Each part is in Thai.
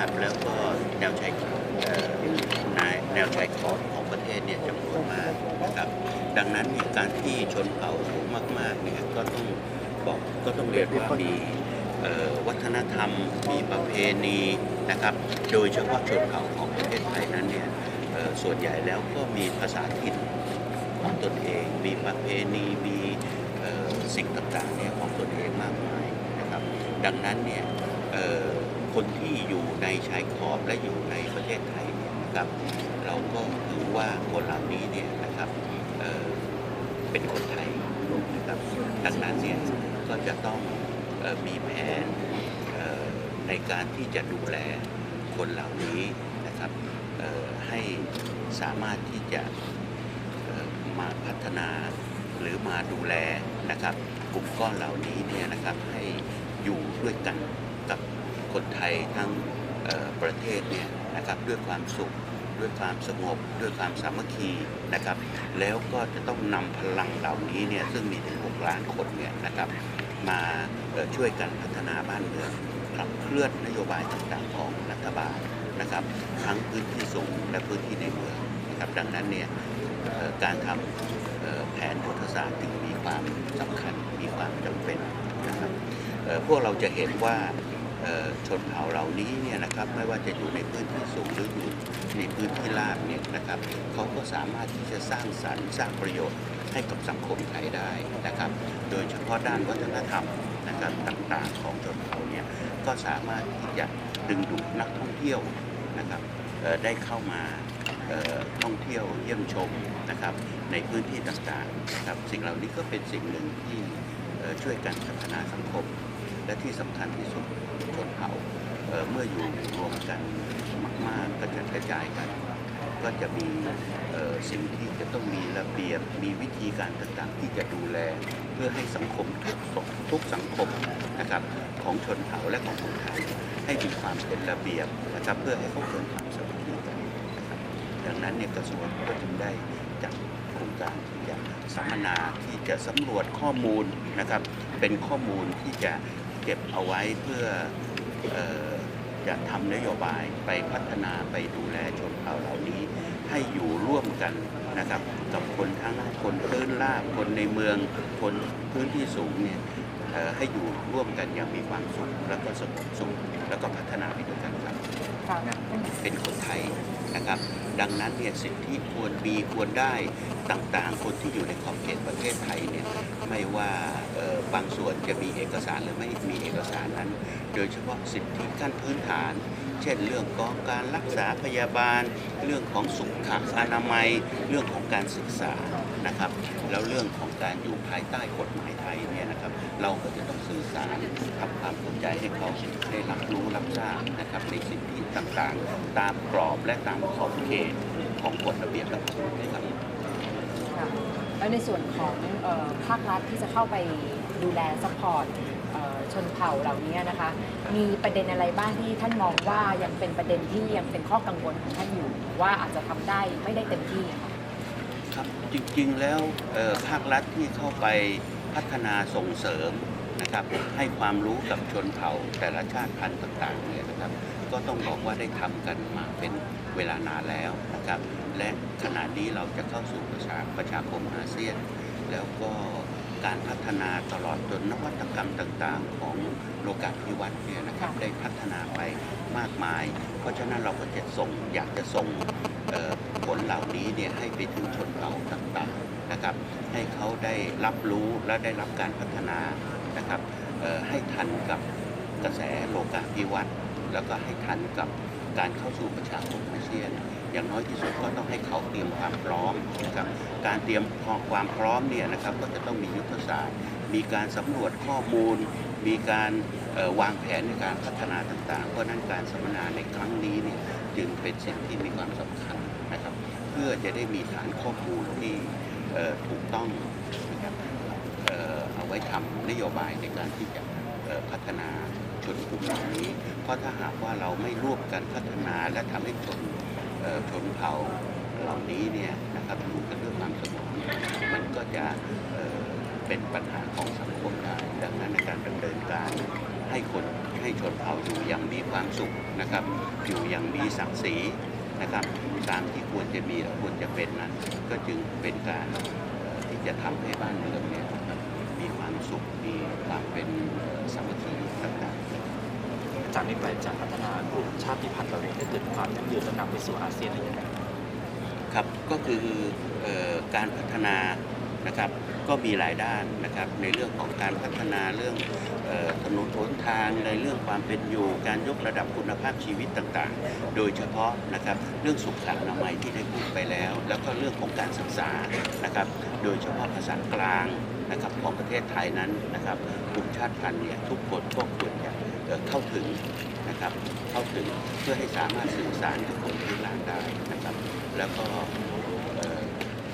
าบแล้วก็แนวชายเอ่อแนวชายขอบของประเทศเนี่ยจำนวนมากนะครับดังนั้นเนี่ยการที่ชนเผ่ามากๆเนี่ยก็ต้องบอกก็ต้องเรียนว่ามีวัฒนธรรมมีประเพณีนะครับ โดยเฉพาะชนเผ่าของประเทศไทยนั้นเนี่ยส่วนใหญ่แล้วก็มีภาษาถิ่นของตนเอง มีประเพณีมีสิ่งต่างๆเนี่ยของตนเองมากมายนะครับ ดังนั้นเนี่ย คนที่อยู่ในชายขอบและอยู่ในประเทศไทยนะครับ เราก็ถือว่าคนเหล่านี้เนี่ยนะครับเเป็นคนไทยนะครับดังนั้นเนี่ยก็จะต้องออมีแผนในการที่จะดูแลคนเหล่านี้นะครับให้สามารถที่จะมาพัฒนาหรือมาดูแลนะครับ กลุ่มก้อนเหล่านี้เนี่ยนะครับให้อยู่ด้วยกันกับ คนไทยทั้งประเทศเนี่ยนะครับด้วยความสุขด้วยความสงบ ด้วยความสามัคคีนะครับ แล้วก็จะต้องนำพลังเหล่านี้เนี่ยซึ่งมีถึง 6 ล้านคนเนี่ยนะครับมาช่วยกันพัฒนาบ้านเมืองขับเคลื่อนนโยบายต่างๆของรัฐบาลนะครับ ทั้งพื้นที่สูงและพื้นที่ในเมืองนะครับดังนั้นเนี่ยการทำเอ่อแผนยุทธศาสตร์จึงมีความสำคัญมีความจำเป็นนะครับพวกเราจะเห็นว่า ชนเผ่าเหล่านี้เนี่ยนะครับไม่ว่าจะอยู่ในพื้นที่สูงหรืออยู่ในพื้นที่ราบเนี่ยนะครับเขาก็สามารถที่จะสร้างสรรค์สร้างประโยชน์ให้กับสังคมไทยได้นะครับ โดยเฉพาะด้านวัฒนธรรมนะครับต่างๆของชนเผ่าเนี่ยก็สามารถที่จะดึงดูดนักท่องเที่ยวนะครับได้เข้ามาท่องเที่ยวเยี่ยมชมนะครับในพื้นที่ต่างๆนะครับสิ่งเหล่านี้ก็เป็นสิ่งหนึ่งที่ช่วยกันพัฒนาสังคม และที่สำคัญที่สุดชนเผ่าเเมื่ออยู่รวมกันมาก ๆ ก็จะกระจายกัน ก็จะมีสิ่งที่จะต้องมีระเบียบมีวิธีการต่างๆ ที่จะดูแลเพื่อให้สังคมทุกสทุกสังคมนะครับของชนเผ่าและของคนไทยให้มีความเป็นระเบียบนะครับเพื่อให้เขาเกิดความสามัคคีกันนะครับดังนั้นเนี่ยกระทรวงก็จึงได้จัดโครงการที่จะสัมมนาที่จะสำรวจข้อมูลนะครับเป็นข้อมูลที่จะ ก็บเอาไว้เพื่อเออจะทำนโยบายไปพัฒนาไปดูแลชนเผ่าเหล่านี้ ให้อยู่ร่วมกันนะครับ กับคนทั้งคนพื้นราบคนในเมืองคนพื้นที่สูงเนี่ยเอ่อให้อยู่ร่วมกันอย่างมีความสุขแล้วก็สงบสุขแล้วก็พัฒนาไปด้วยกันครับค่ะเป็นคนไทยนะครับ ดังนั้นเนี่ยสิที่ควรมีควรได้ต่างๆ คนที่อยู่ในขอบเขตประเทศไทยเนี่ยไม่ว่าบางส่วนจะมีเอกสารหรือไม่มีเอกสารนั้น โดยเฉพาะสิทธิขั้นพื้นฐาน เช่นเรื่องของการรักษาพยาบาล เรื่องของสุขอนามัย เรื่องของการศึกษานะครับ แล้วเรื่องของการอยู่ภายใต้กฎหมายไทยเนี่ยนะครับ เราก็จะ ต้องสื่อสารทำความเข้าใจให้เขาได้รับรู้รับทราบนะครับในสิทธิต่างๆ ตามกรอบและตามขอบเขตของกฎระเบียบและกฎหมายครับค่ะแล้วในส่วนของเอ่อภาครัฐที่จะเข้าไปดูแลซัพพอร์ตเอ่อชนเผ่าเหล่านี้นะคะ มีประเด็นอะไรบ้างที่ท่านมองว่ายังเป็นประเด็นที่ยังเป็นข้อกังวลของท่านอยู่ ว่าอาจจะทำได้ไม่ได้เต็มที่ค่ะครับจริงๆแล้วเอ่อภาครัฐที่เข้าไปพัฒนาส่งเสริม นะครับ ให้ความรู้กับชนเผ่าแต่ละชาติพันธุ์ต่างๆเนี่ยนะครับ ก็ต้องบอกว่าได้ทำกันมาเป็นเวลานานแล้วนะครับ และขณะนี้เราจะเข้าสู่ประชาประชาคมอาเซียน แล้วก็การพัฒนาตลอดจนนวัตกรรมต่างๆ ของโลกาภิวัตน์เนี่ยนะครับได้พัฒนาไปมากมาย เพราะฉะนั้นเราก็จะส่งอยากจะส่งเอ่อผลเหล่านี้เนี่ยให้ไปถึงชนเผ่าต่างๆนะครับ ให้เขาได้รับรู้และได้รับการพัฒนา นะครับให้ทันกับกระแสโลกาภิวัตน์แล้วก็ให้ทันกับการเข้าสู่ประชาคมอาเซียน อย่างน้อยที่สุดก็ต้องให้เขาเตรียมความพร้อมนะครับการเตรียมความพร้อมเนี่ยนะครับก็จะต้องมียุทธศาสตร์ มีการสำรวจข้อมูล มีการวางแผนในการพัฒนาต่างๆ เพราะนั้นการสัมมนาในครั้งนี้เนี่ยจึงเป็นสิ่งที่มีความสำคัญนะครับ เพื่อจะได้มีฐานข้อมูลที่ถูกต้องนะครับ ว้ทำนโยบายในการที่จะพัฒนาชนกลุ่มเหล่านี้ เพราะถ้าหากว่าเราไม่ร่วมกันพัฒนาและทำให้ชนชนเผ่าเหล่านี้เนี่ยนะครับอยู่กันด้วยความสงบมันก็จะเเป็นปัญหาของสังคมได้ดังนั้นในการดำเนินการให้คนให้ชนเผ่าอยู่อย่างมีความสุขนะครับ อยู่อย่างมีศักดิ์ศรีนะครับตามที่ควรจะมีและควรจะเป็นนั้น ก็จึงเป็นการที่จะทำให้บ้านเมืองเนี่ย นะครับมีความสุขมีความเป็นสามัคคีต่างๆ จากนี้ไปจะพัฒนากลุ่มชาติพันธุ์เรานี้ให้เกิดความยั่งยืนและนำไปสู่อาเซียนได้ยังไงครับก็คือออการพัฒนา นะครับก็มีหลายด้านนะครับในเรื่องของการพัฒนาเรื่องถนนหนทางในเรื่องความเป็นอยู่ การยกระดับคุณภาพชีวิตต่างๆ โดยเฉพาะนะครับเรื่องสุขอนามัยที่ได้พูดไปแล้ว แล้วก็เรื่องของการศึกษานะครับโดยเฉพาะภาษากลางนะครับของประเทศไทยนั้นนะครับกลุ่มชาติพันธุ์เนี่ยทุกคนก็ควรจะเอ่อเข้าถึงนะครับเข้าถึงเพื่อให้สามารถสื่อสารกับคนพื้นหลานได้นะครับแล้วก็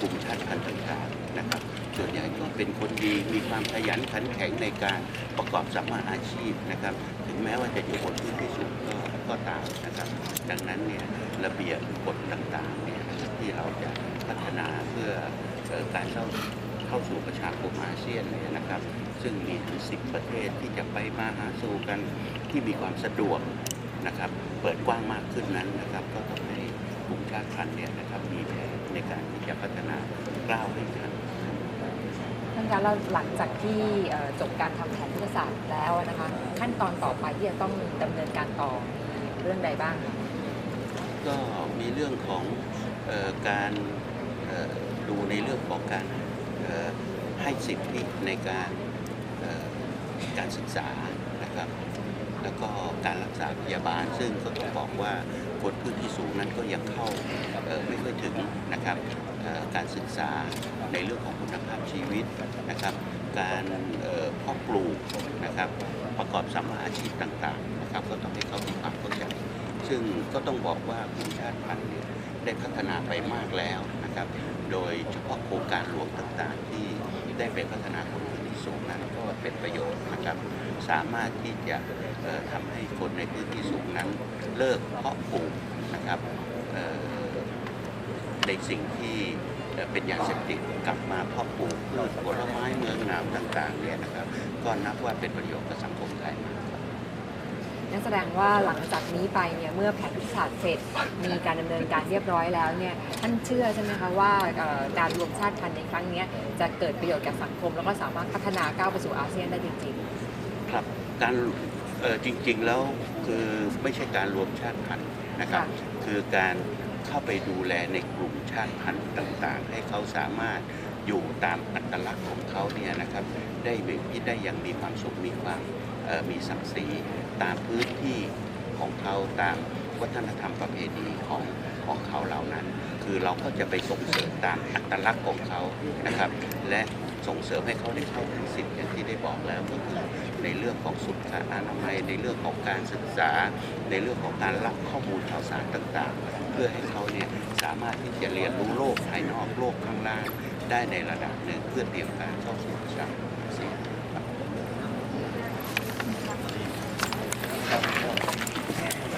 กลุ่มชาติพันธุ์ต่างๆ นะครับส่วนใหญ่ก็เป็นคนดีมีความขยันขันแข็งในการประกอบสัมมาอาชีพนะครับ ถึงแม้ว่าจะอยู่บนพื้นที่สูงก็ก็ตามนะครับ ดังนั้นเนี่ยระเบียบกฎต่างๆเนี่ยที่เราจะพัฒนาเพื่อเออการเข้าเข้าสู่ประชาคมอาเซียนเนี่ยนะครับ ซึ่งมีถึงสิบประเทศที่จะไปมาหาสู่กันที่มีความสะดวกนะครับ เปิดกว้างมากขึ้นนั้นนะครับ ก็ต้องให้กลุ่มชาติพันธุ์เนี่ยนะครับมีแผนในการที่จะพัฒนากล้าวให้ทันท่าน คะเราหลังจากที่จบการทำแผนยุทธศาสตร์แล้วนะคะ ขั้นตอนต่อไปที่จะต้องดำเนินการต่อเรื่องใดบ้าง ก็มีเรื่องของออการดูในเรื่องของการให้สิทธิในการการศึกษานะครับ แล้วก็การรักษาพยาบาล ซึ่งก็ต้องบอกว่าคนพื้นที่สูงนั้นก็ยังเข้าไม่ค่อยถึงนะครับการศึกษาในเรื่องของคุณภาพชีวิตนะครับ การเพาะปลูกนะครับ ประกอบสัมมาอาชีพต่างๆนะครับ ก็ต้องให้เขามีความเข้าใจซึ่งก็ต้องบอกว่ากลุ่มชาติพันธุ์ได้พัฒนาไปมากแล้วนะครับ โดยเฉพาะโครงการหลวงต่างๆ ที่ได้ไปพัฒนาคนพื้นที่สูงนั้นก็เป็นประโยชน์นะครับ สามารถที่จะเอ่อทำให้คนในพื้นที่สูงนั้นเลิกเพาะปลูกนะครับในสิ่งที่เป็นยาเสพติดกลับมาเพาะปลูกพืชผลไม้เมืองหนามต่างๆเนี่ยนะครับ ก็นับว่าเป็นประโยชน์กับสังคมไทยมากนั่นแสดงว่าหลังจากนี้ไปเนี่ยเมื่อแผนยุทธศาสตร์เสร็จมีการดำเนินการเรียบร้อยแล้วเนี่ยท่านเชื่อใช่ไหมคะว่าการรวมชาติพันธุ์ในครั้งนี้จะเกิดประโยชน์กับสังคม แล้วก็สามารถพัฒนาก้าวไปสู่อาเซียนได้จริง ครับการเอ่อจริงๆแล้วคือไม่ใช่การรวมชาติพันธุ์นะครับ คือการเข้าไปดูแลในกลุ่มชาติพันธุ์ต่างๆ ให้เขาสามารถอยู่ตามอัตลักษณ์ของเขาเนี่ยนะครับ ได้มีได้อย่างมีความสุขมีความเอ่อมีศักดิ์ศรีตามพื้นที่ของเขาตามวัฒนธรรมประเพณีของของเขาเหล่านั้น คือเราก็จะไปส่งเสริมตามอัตลักษณ์ของเขานะครับ และ ส่งเสริมให้เขาได้เข้าถึงสิทธิ์อย่างที่ได้บอกแล้วก็คือในเรื่องของสุขอนามัยในเรื่องของการศึกษา ในเรื่องของการรับข้อมูลข่าวสารต่างๆ เพื่อให้เขาเนี่ยสามารถที่จะเรียนรู้โลกภายนอกโลกข้างล่าง ได้ในระดับหนึ่งเพื่อเตรียมการเข้าสู่ชาคมอาเซียนครับ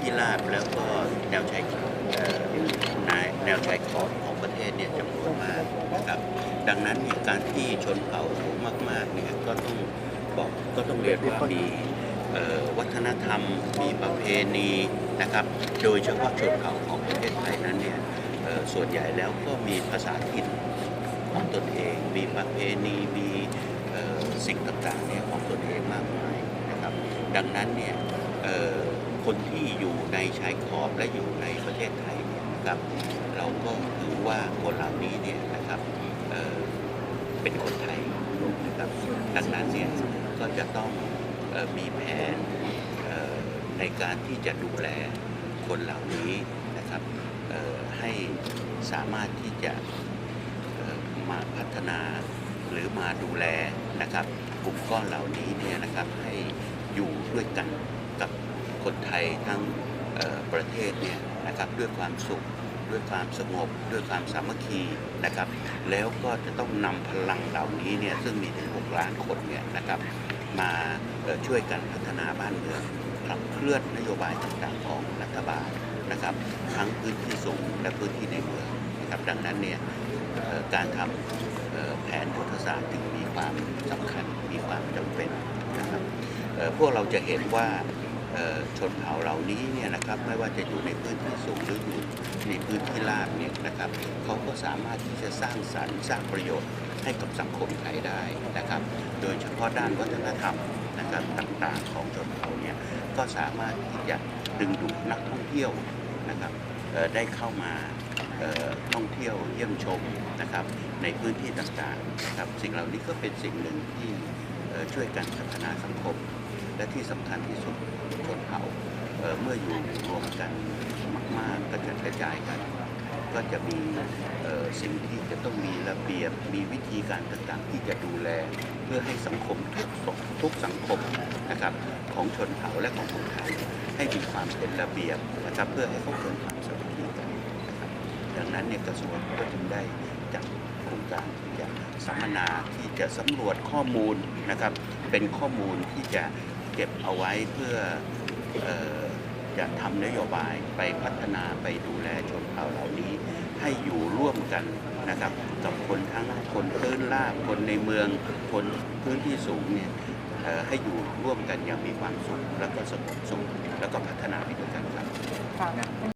ที่ราบแล้วก็แนวชายเอ่อนแนวชายขอบ ทศเนี่ยจำนวนมากนะครับดังนั้นเนี่ยการที่ชนเผ่ามากๆเนี่ยก็ต้องบอกก็ต้องเรียนว่ามีวัฒนธรรม มีประเพณีนะครับ โดยเฉพาะชนเผ่าของประเทศไทยนั้นเนี่ยส่วนใหญ่แล้วก็มีภาษาถิ่นของตนเอง มีประเพณีมีสิ่งต่างๆเนี่ยของตนเองมากมายนะครับ ดังนั้นเนี่ยคนที่อยู่ในชายขอบและอยู่ในประเทศไทยเนี่ยนะครับ เราก็ถือว่าคนเหล่านี้เนี่ยนะครับเเป็นคนไทยนะครับดังนั้นเนี่ยก็จะต้องออมีแผนในการที่จะดูแลคนเหล่านี้นะครับให้สามารถที่จะมาพัฒนาหรือมาดูแลนะครับ กลุ่มก้อนเหล่านี้เนี่ยนะครับให้อยู่ด้วยกันกับคนไทยทั้งประเทศเนี่ยนะครับด้วยความสุข ด้วยความสงบ ด้วยความสามัคคีนะครับ แล้วก็จะต้องนำพลังเหล่านี้เนี่ยซึ่งมีถึง 6 ล้านคนเนี่ยนะครับมาช่วยกันพัฒนาบ้านเมืองขับเคลื่อนนโยบายต่างๆของรัฐบาลนะครับ ทั้งพื้นที่สูงและพื้นที่ในเมืองนะครับดังนั้นเนี่ยการทำเอ่อแผนยุทธศาสตร์จึงมีความสำคัญมีความจำเป็นนะครับพวกเราจะเห็นว่า ชนเผ่าเหล่านี้เนี่ยนะครับไม่ว่าจะอยู่ในพื้นที่สูงหรืออยู่ในพื้นที่ราบเนี่ยนะครับเขาก็สามารถที่จะสร้างสรรค์สร้างประโยชน์ให้กับสังคมไทยได้นะครับ โดยเฉพาะด้านวัฒนธรรมนะครับต่างๆของชนเผ่าเนี่ยก็สามารถที่จะดึงดูดนักท่องเที่ยวนะครับได้เข้ามาท่องเที่ยวเยี่ยมชมนะครับในพื้นที่ต่างๆนะครับสิ่งเหล่านี้ก็เป็นสิ่งหนึ่งที่ช่วยกันพัฒนาสังคม และที่สำคัญที่สุดชนเผ่าเเมื่ออยู่รวมกันมาก ๆ ก็จะกระจายกัน ก็จะมีสิ่งที่จะต้องมีระเบียบมีวิธีการต่างๆ ที่จะดูแล เพื่อให้สังคมทุกสทุกสังคมนะครับของชนเผ่าและของคนไทยให้มีความเป็นระเบียบนะครับเพื่อให้เขาเกิดความสามัคคีกันนะครับดังนั้นเนี่ยกระทรวงก็จึงได้จัดโครงการที่จะสัมมนาที่จะสำรวจข้อมูลนะครับเป็นข้อมูลที่จะ เก็บเอาไว้เพื่อออจะทำนโยบายไปพัฒนาไปดูแลชนเผ่าเหล่านี้ ให้อยู่ร่วมกันนะครับ กับคนทั้งคนพื้นราบคนในเมืองคนพื้นที่สูงเนี่ยให้อยู่ร่วมกันอย่างมีความสุข แล้วก็สงบสุขแล้วก็พัฒนาไปด้วยกันครับ